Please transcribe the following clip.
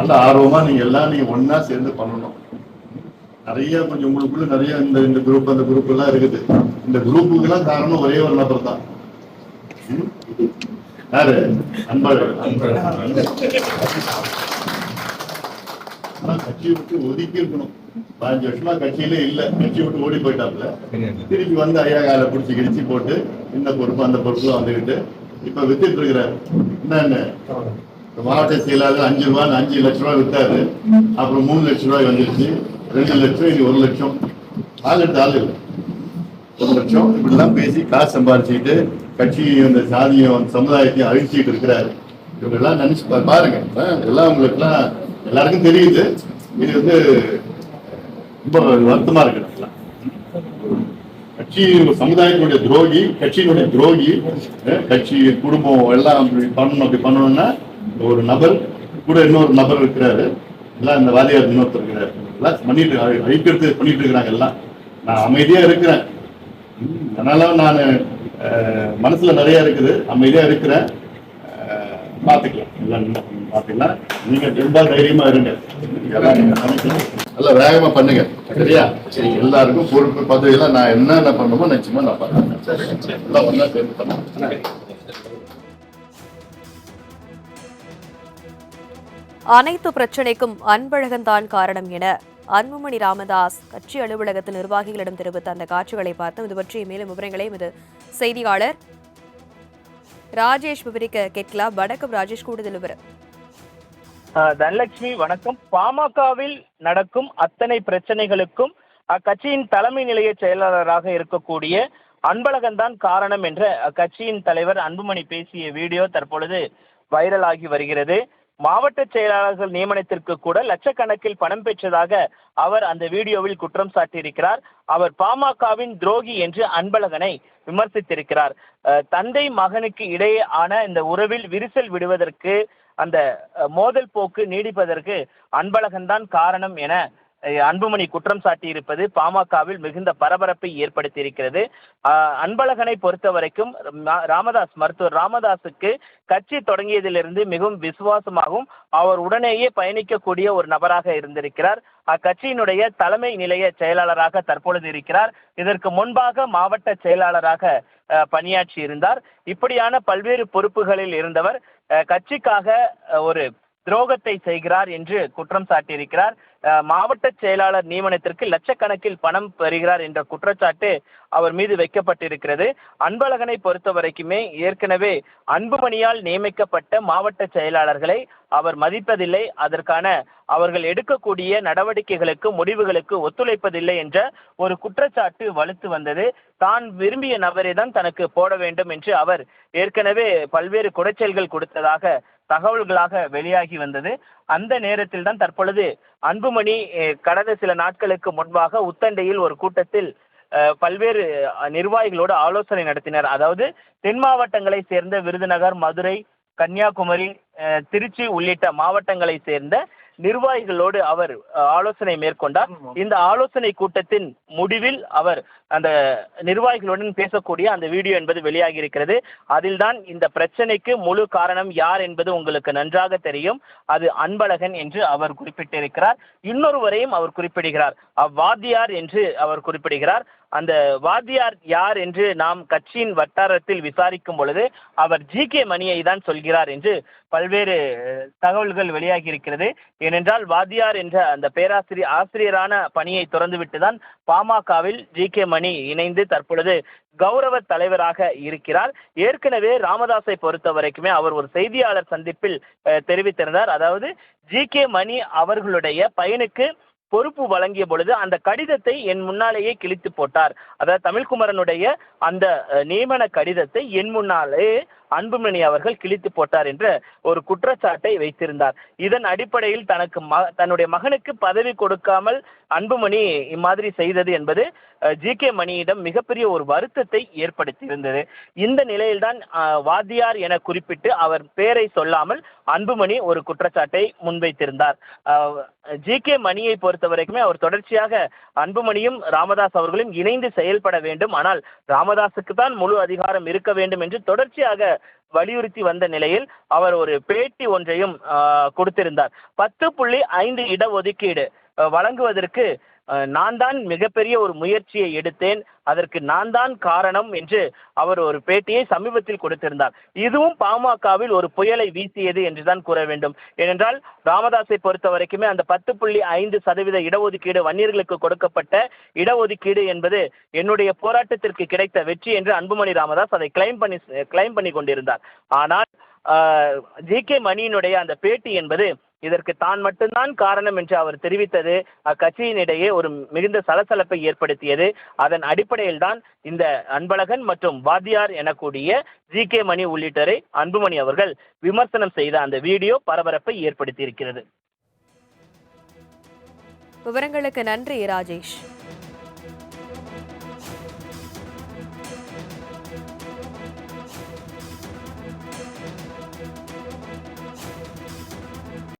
நல்ல ஆர்வமா நீங்க எல்லாம் நீங்க ஒண்ணா சேர்ந்து பண்ணணும். நிறைய கொஞ்சம் உங்களுக்குள்ள நிறைய இந்த இந்த குரூப் அந்த குரூப் எல்லாம் இருக்குது. இந்த குரூப்புக்கு எல்லாம் காரணம் ஒரே ஒரு நபர் தான்? யாரு? அன்பழகன். ஆனா கட்சியை விட்டு ஒதுக்கி இருக்கணும். பதினஞ்சு வருஷமா கட்சியிலே இல்ல. கட்சியை விட்டு ஓடி போயிட்டாப்ல திருப்பி வந்து ஐயா கால பிடிச்சி கிடிச்சு போட்டு இந்த பொறுப்பு அந்த பொறுப்புல வந்துகிட்டு இப்ப வித்துட்டு இருக்கிறாரு. என்னன்னு மாவட்ட செயலாளர் அஞ்சு ரூபாய் அஞ்சு லட்ச ரூபாய் விட்டாரு அப்புறம் மூணு லட்ச ரூபாய் வந்துருச்சு. ரெண்டு லட்சம் இது ஒரு லட்சம். ஆள் எடுத்து ஆள் ஒரு லட்சம். இப்படிலாம் பேசி காசு சம்பாரிச்சுக்கிட்டு கட்சியும் இந்த சாதியும் சமுதாயத்தையும் அழிச்சிட்டு இருக்கிறாரு. இவங்கெல்லாம் நினைச்சு பாருங்க. எல்லாம் உங்களுக்கு எல்லாம் எல்லாருக்கும் தெரியுது. இது வந்து ரொம்ப வருத்தமா இருக்கு கட்சி சமுதாயத்தினுடைய துரோகி கட்சியினுடைய துரோகி கட்சி குடும்பம் எல்லாம் அப்படி பண்ணணும் அப்படி பண்ணணும்னா ஒரு நபர் கூட இன்னொரு நபர் இருக்கிறாரு. எல்லாம் இந்த வாதியார் இன்னொருத்தர் இருக்கிறாரு. எல்லாம் பண்ணிட்டு அழி- அழிக்கிறது பண்ணிட்டு இருக்கிறாங்க எல்லாம். நான் அமைதியா இருக்கிறேன். அதனால நான் மனசுல நிறைய இருக்குது. அமைதியா இருக்கிறேன். அஹ், பாத்துக்கலாம். எல்லாம் பாத்துக்கலாம். நீங்க ரொம்ப தைரியமா இருங்க. நல்லா வேகமா பண்ணுங்க. சரியா? சரி. எல்லாருக்கும் பொறுப்பு பதவி எல்லாம் நான் என்னென்ன பண்ணணுமோ நிச்சயமா நான் பண்ணுறேன் எல்லாம் ஒண்ணா சேர்ந்து பண்ணுறேன் அனைத்து பிரச்சனைக்கும் அன்பழகன்தான் காரணம் என அன்புமணி ராமதாஸ் கட்சி அலுவலகத்தில் நிர்வாகிகளிடம் தெரிவித்த அந்த காட்சிகளை பார்த்தோம் இது பற்றிய மேலும் விவரங்களை இது செய்தியாளர் ராஜேஷ் விவரிக்க கேட்கலாம். வணக்கம் ராஜேஷ் கூடுதல் விவரம். ஆஹ் தனலட்சுமி வணக்கம். பாமகவில் நடக்கும் அத்தனை பிரச்சனைகளுக்கும் அக்கட்சியின் தலைமை நிலைய செயலாளராக இருக்கக்கூடிய அன்பழகன் தான் காரணம் என்ற அக்கட்சியின் தலைவர் அன்புமணி பேசிய வீடியோ தற்பொழுது வைரலாகி வருகிறது. மாவட்ட செயலாளர்கள் நியமனத்திற்கு கூட லட்சக்கணக்கில் பணம் பெற்றதாக அவர் அந்த வீடியோவில் குற்றம் சாட்டியிருக்கிறார். அவர் பாமகவின் துரோகி என்று அன்பழகனை விமர்சித்திருக்கிறார். தந்தை மகனுக்கு இடையே ஆன இந்த உறவில் விரிசல் விடுவதற்கு அந்த மோதல் போக்கு நீடிப்பதற்கு அன்பழகன் தான் காரணம் என அன்புமணி குற்றம் சாட்டியிருப்பது பாமகவில் மிகுந்த பரபரப்பை ஏற்படுத்தியிருக்கிறது. அன்பழகனை பொறுத்த வரைக்கும் ராமதாஸ் மருத்துவர் ராமதாஸுக்கு கட்சி தொடங்கியதிலிருந்து மிகவும் விசுவாசமாகவும் அவர் உடனேயே பயணிக்கக்கூடிய ஒரு நபராக இருந்திருக்கிறார். அக்கட்சியினுடைய தலைமை நிலைய செயலாளராக தற்பொழுது இருக்கிறார். இதற்கு முன்பாக மாவட்ட செயலாளராக பணியாற்றி இருந்தார் இப்படியான பல்வேறு பொறுப்புகளில் இருந்தவர் கட்சிக்காக ஒரு துரோகத்தை செய்கிறார் என்று குற்றம் சாட்டியிருக்கிறார். மாவட்ட செயலாளர் நியமனத்திற்கு லட்சக்கணக்கில் பணம் பெறுகிறார் என்ற குற்றச்சாட்டு அவர் மீது வைக்கப்பட்டிருக்கிறது. அன்பழகனை பொறுத்த வரைக்குமே ஏற்கனவே அன்புமணியால் நியமிக்கப்பட்ட மாவட்ட செயலாளர்களை அவர் மதிப்பதில்லை. அதற்கான அவர்கள் எடுக்கக்கூடிய நடவடிக்கைகளுக்கு முடிவுகளுக்கு ஒத்துழைப்பதில்லை என்ற ஒரு குற்றச்சாட்டு வலுத்து வந்தது. தான் விரும்பிய நபரை தான் தனக்கு போட வேண்டும் என்று அவர் ஏற்கனவே பல்வேறு குடைச்சல்கள் கொடுத்ததாக தகவல்களாக வெளியாகி வந்தது. அந்த நேரத்தில் தான் தற்பொழுது அன்புமணி கடந்த சில நாட்களுக்கு முன்பாக உத்தண்டையில் ஒரு கூட்டத்தில் பல்வேறு நிர்வாகிகளோடு ஆலோசனை நடத்தினர். அதாவது தென் மாவட்டங்களை சேர்ந்த விருதுநகர் மதுரை கன்னியாகுமரி திருச்சி உள்ளிட்ட மாவட்டங்களை சேர்ந்த நிர்வாகிகளோடு அவர் ஆலோசனை மேற்கொண்டார். இந்த ஆலோசனை கூட்டத்தின் முடிவில் அவர் அந்த நிர்வாகிகளுடன் பேசக்கூடிய அந்த வீடியோ என்பது வெளியாகி இருக்கிறது அதில்தான் இந்த பிரச்சனைக்கு முழு காரணம் யார் என்பது உங்களுக்கு நன்றாக தெரியும். அது அன்பழகன் என்று அவர் குறிப்பிட்டிருக்கிறார். இன்னொருவரையும் அவர் குறிப்பிடுகிறார். அவ்வாத்தியார் என்று அவர் குறிப்பிடுகிறார். அந்த வாத்தியார் யார் என்று நாம் கட்சியின் வட்டாரத்தில் விசாரிக்கும் பொழுது அவர் ஜி கே மணியை தான் சொல்கிறார் என்று பல்வேறு தகவல்கள் வெளியாகி இருக்கிறது. ஏனென்றால் வாத்தியார் என்ற அந்த பேராசிரியர் ஆசிரியரான பணியை திறந்துவிட்டு தான் பாமகவில் ஜி கே மணி இணைந்து தற்பொழுது கௌரவ தலைவராக இருக்கிறார். ஏற்கனவே ராமதாஸை பொறுத்த வரைக்குமே அவர் ஒரு செய்தியாளர் சந்திப்பில் தெரிவித்திருந்தார். அதாவது ஜி கே மணி அவர்களுடைய பையனுக்கு பொறுப்பு வழங்கிய பொழுது அந்த கடிதத்தை என் முன்னாலேயே கிழித்து போட்டார். அதாவது தமிழ்குமரனுடைய அந்த நியமன கடிதத்தை என் முன்னாலே அன்புமணி அவர்கள் கிழித்து போட்டார் என்ற ஒரு குற்றச்சாட்டை வைத்திருந்தார். இதன் அடிப்படையில் தனக்கு ம தன்னுடைய மகனுக்கு பதவி கொடுக்காமல் அன்புமணி இம்மாதிரி செய்தது என்பது ஜி கே மணியிடம் மிகப்பெரிய ஒரு வருத்தத்தை ஏற்படுத்தியிருந்தது. இந்த நிலையில்தான் வாத்தியார் என குறிப்பிட்டு அவர் பெயரை சொல்லாமல் அன்புமணி ஒரு குற்றச்சாட்டை முன்வைத்திருந்தார். ஜி கே மணியை பொறுத்த வரைக்குமே அவர் தொடர்ச்சியாக அன்புமணியும் ராமதாஸ் அவர்களும் இணைந்து செயல்பட வேண்டும். ஆனால் ராமதாஸுக்கு தான் முழு அதிகாரம் இருக்க வேண்டும் என்று தொடர்ச்சியாக வலியுறுத்தி வந்த நிலையில் அவர் ஒரு பேட்டி ஒன்றையும் கொடுத்திருந்தார். பத்து புள்ளி ஐந்து இடஒதுக்கீடு ஒதுக்கீடு வழங்குவதற்கு நான் தான் மிகப்பெரிய ஒரு முயற்சியை எடுத்தேன். அதற்கு நான் தான் காரணம் என்று அவர் ஒரு பேட்டியை சமீபத்தில் கொடுத்திருந்தார். இதுவும் பாமகவில் ஒரு புயலை வீசியது என்றுதான் கூற வேண்டும். ஏனென்றால் ராமதாஸை பொறுத்த வரைக்குமே அந்த பத்து புள்ளி ஐந்து சதவீத இடஒதுக்கீடு வன்னியர்களுக்கு கொடுக்கப்பட்ட இடஒதுக்கீடு என்பது என்னுடைய போராட்டத்திற்கு கிடைத்த வெற்றி என்று அன்புமணி ராமதாஸ் அதை கிளைம் பண்ணி கிளைம் பண்ணி கொண்டிருந்தார். ஆனால் ஜி கே மணியினுடைய அந்த பேட்டி என்பது இதற்கு தான் மட்டும்தான் காரணம் என்று அவர் தெரிவித்தது. அக்கட்சியினிடையே ஒரு மிகுந்த சலசலப்பை ஏற்படுத்தியது. அதன் அடிப்படையில் தான் இந்த அன்பழகன் மற்றும் வாத்தியார் எனக்கூடிய ஜி கே மணி உள்ளிட்டோரை அன்புமணி அவர்கள் விமர்சனம் செய்த அந்த வீடியோ பரபரப்பை ஏற்படுத்தியிருக்கிறது. விவரங்களுக்கு நன்றி ராஜேஷ்.